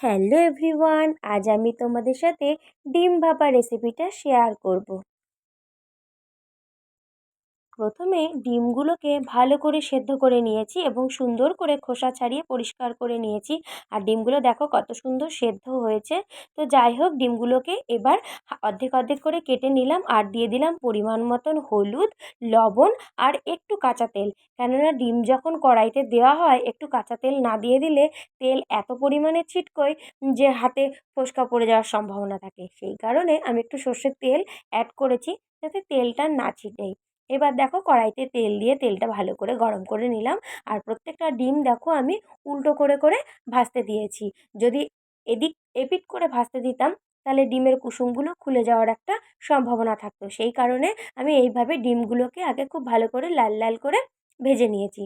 Hello everyone আজ আমি তোমাদের সাথে ডিম ভাপা রেসিপিটা শেয়ার করব। প্রথমে ডিমগুলোকে ভালো করে সেদ্ধ করে নিয়েছি এবং সুন্দর করে খোসা ছাড়িয়ে পরিষ্কার করে নিয়েছি। আর ডিমগুলো দেখো কত সুন্দর সেদ্ধ হয়েছে। তো যাই হোক, ডিমগুলোকে এবার অর্ধেক অর্ধেক করে কেটে নিলাম আর দিয়ে দিলাম পরিমাণ মতন হলুদ, লবণ আর একটু কাঁচা তেল। কেননা ডিম যখন কড়াইতে দেওয়া হয়, একটু কাঁচা তেল না দিয়ে দিলে তেল এত পরিমাণে ছিটকোয় যে হাতে ফোসকা পড়ে যাওয়ার সম্ভাবনা থাকে। সেই কারণে আমি একটু সর্ষের তেল অ্যাড করেছি যাতে তেলটা না ছিটেই এবার দেখো কড়াইতে তেল দিয়ে তেলটা ভালো করে গরম করে নিলাম। আর প্রত্যেকটা ডিম দেখো আমি উল্টো করে করে ভাজতে দিয়েছি। যদি এদিক এপিট করে ভাজতে দিতাম, তাহলে ডিমের কুসুমগুলো খুলে যাওয়ার একটা সম্ভাবনা থাকতো। সেই কারণে আমি এইভাবে ডিমগুলোকে আগে খুব ভালো করে লাল লাল করে ভেজে নিয়েছি।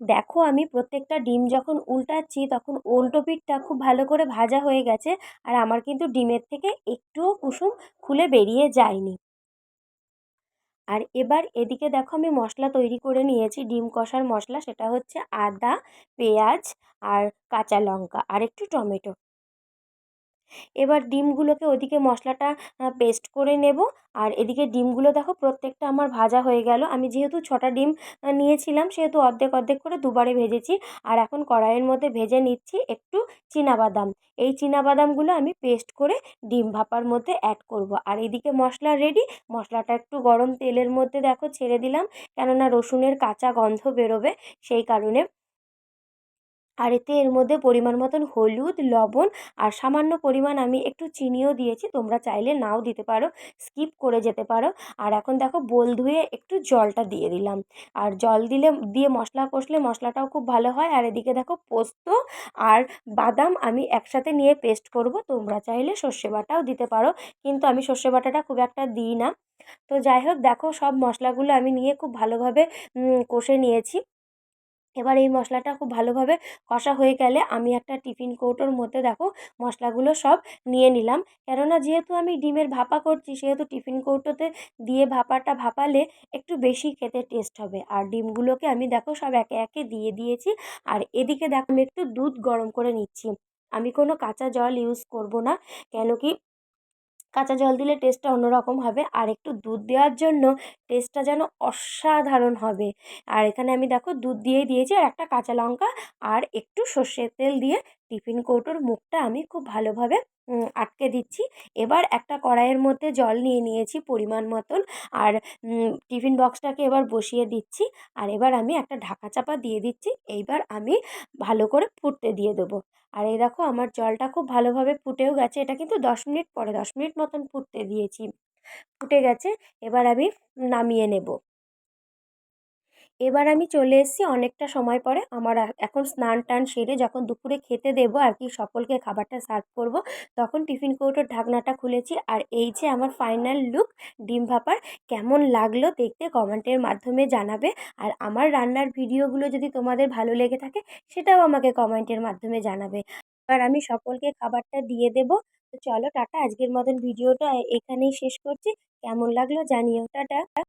দেখো আমি প্রত্যেকটা ডিম যখন উল্টাচ্ছি, তখন উল্টো পিঠটা খুব ভালো করে ভাজা হয়ে গেছে। আর আমার কিন্তু ডিমের থেকে একটুও কুসুম খুলে বেরিয়ে যায়নি। আর এবার এদিকে দেখো আমি মশলা তৈরি করে নিয়েছি। ডিম কষার মশলা, সেটা হচ্ছে আদা, পেঁয়াজ আর কাঁচা লঙ্কা আর একটু টমেটো। এবার ডিমগুলোকে ওদিকে মশলাটা পেস্ট করে নেব। আর এদিকে ডিমগুলো দেখো প্রত্যেকটা আমার ভাজা হয়ে গেল। আমি যেহেতু ছটা ডিম নিয়েছিলাম, সেহেতু অর্ধেক অর্ধেক করে দুবারে ভেজেছি। আর এখন কড়াইয়ের মধ্যে ভেজে নিচ্ছি একটু বাদাম এই বাদামগুলো আমি পেস্ট করে ডিম ভাপার মধ্যে অ্যাড করব। আর এদিকে মশলা রেডি মশলাটা একটু গরম তেলের মধ্যে দেখো ছেড়ে দিলাম। কেননা রসুনের কাঁচা গন্ধ বেরোবে, সেই কারণে আর এতে এর মধ্যে পরিমাণ মতন হলুদ, লবণ আর সামান্য পরিমাণ আমি একটু চিনিও দিয়েছি। তোমরা চাইলে নাও দিতে পারো, স্কিপ করে যেতে পারো। আর এখন দেখো বোল ধুয়ে একটু জলটা দিয়ে দিলাম। আর জল দিলে, দিয়ে মশলা কষলে মশলাটাও খুব ভালো হয়। আর এদিকে দেখো পোস্ত আর বাদাম আমি একসাথে নিয়ে পেস্ট করব। তোমরা চাইলে সর্ষে বাটাও দিতে পারো। কিন্তু আমি সর্ষে বাটাটা খুব একটা দিই না। তো যাই হোক, দেখো সব মশলাগুলো আমি নিয়ে খুব ভালোভাবে কষে নিয়েছি। এবার এই মশলাটা খুব ভালোভাবে কষা হয়ে গেলে আমি একটা টিফিন কৌটোর মধ্যে দেখো মশলাগুলো সব নিয়ে নিলাম। কেননা যেহেতু আমি ডিমের ভাপা করছি, সেহেতু টিফিন কৌটোতে দিয়ে ভাপাটা ভাপালে একটু বেশি খেতে টেস্ট হবে। আর ডিমগুলোকে আমি দেখো সব একে একে দিয়ে দিয়েছি। আর এদিকে দেখো আমি একটু দুধ গরম করে নিচ্ছি। আমি কোনো কাঁচা জল ইউজ করব না। কেন কি কাঁচা জল দিলে টেস্টটা অন্যরকম হবে। আর একটু দুধ দেওয়ার জন্য টেস্টটা যেন অসাধারণ হবে। আর এখানে আমি দেখো দুধ দিয়েই দিয়েছি, আর একটা কাঁচা লঙ্কা আর একটু সর্ষের তেল দিয়ে টিফিন কৌটোর মুখটা আমি খুব ভালোভাবে আটকে দিচ্ছি। এবার একটা কড়াইয়ের মধ্যে জল নিয়ে নিয়েছি পরিমাণ মতন আর টিফিন বক্সটাকে এবার বসিয়ে দিচ্ছি। আর এবার আমি একটা ঢাকা চাপা দিয়ে দিচ্ছি। এইবার আমি ভালো করে ফুটতে দিয়ে দেবো। আর এই দেখো আমার জলটা খুব ভালোভাবে ফুটেও গেছে। এটা কিন্তু দশ মিনিট পরে, দশ মিনিট মতন ফুটতে দিয়েছি। ফুটে গেছে। এবার আমি নামিয়ে নেব। এবার আমি চলে এসেছি অনেকটা সময় পরে। আমার এখন স্নান টান সেরে যখন দুপুরে খেতে দেবো আর কি, সকলকে খাবারটা সার্ভ করব, তখন টিফিন কৌটোর ঢাকনাটা খুলেছি। আর এই যে আমার ফাইনাল লুক ডিম ভাপার, কেমন লাগল দেখতে কমেন্টের মাধ্যমে জানাবে। আর আমার রান্নার ভিডিওগুলো যদি তোমাদের ভালো লেগে থাকে, সেটাও আমাকে কমেন্টের মাধ্যমে জানাবে। এবার আমি সকলকে খাবারটা দিয়ে দেবো। তো চলো টাটা, আজকের মতন ভিডিওটা এখানেই শেষ করছি। কেমন লাগল জানিও। টাটা।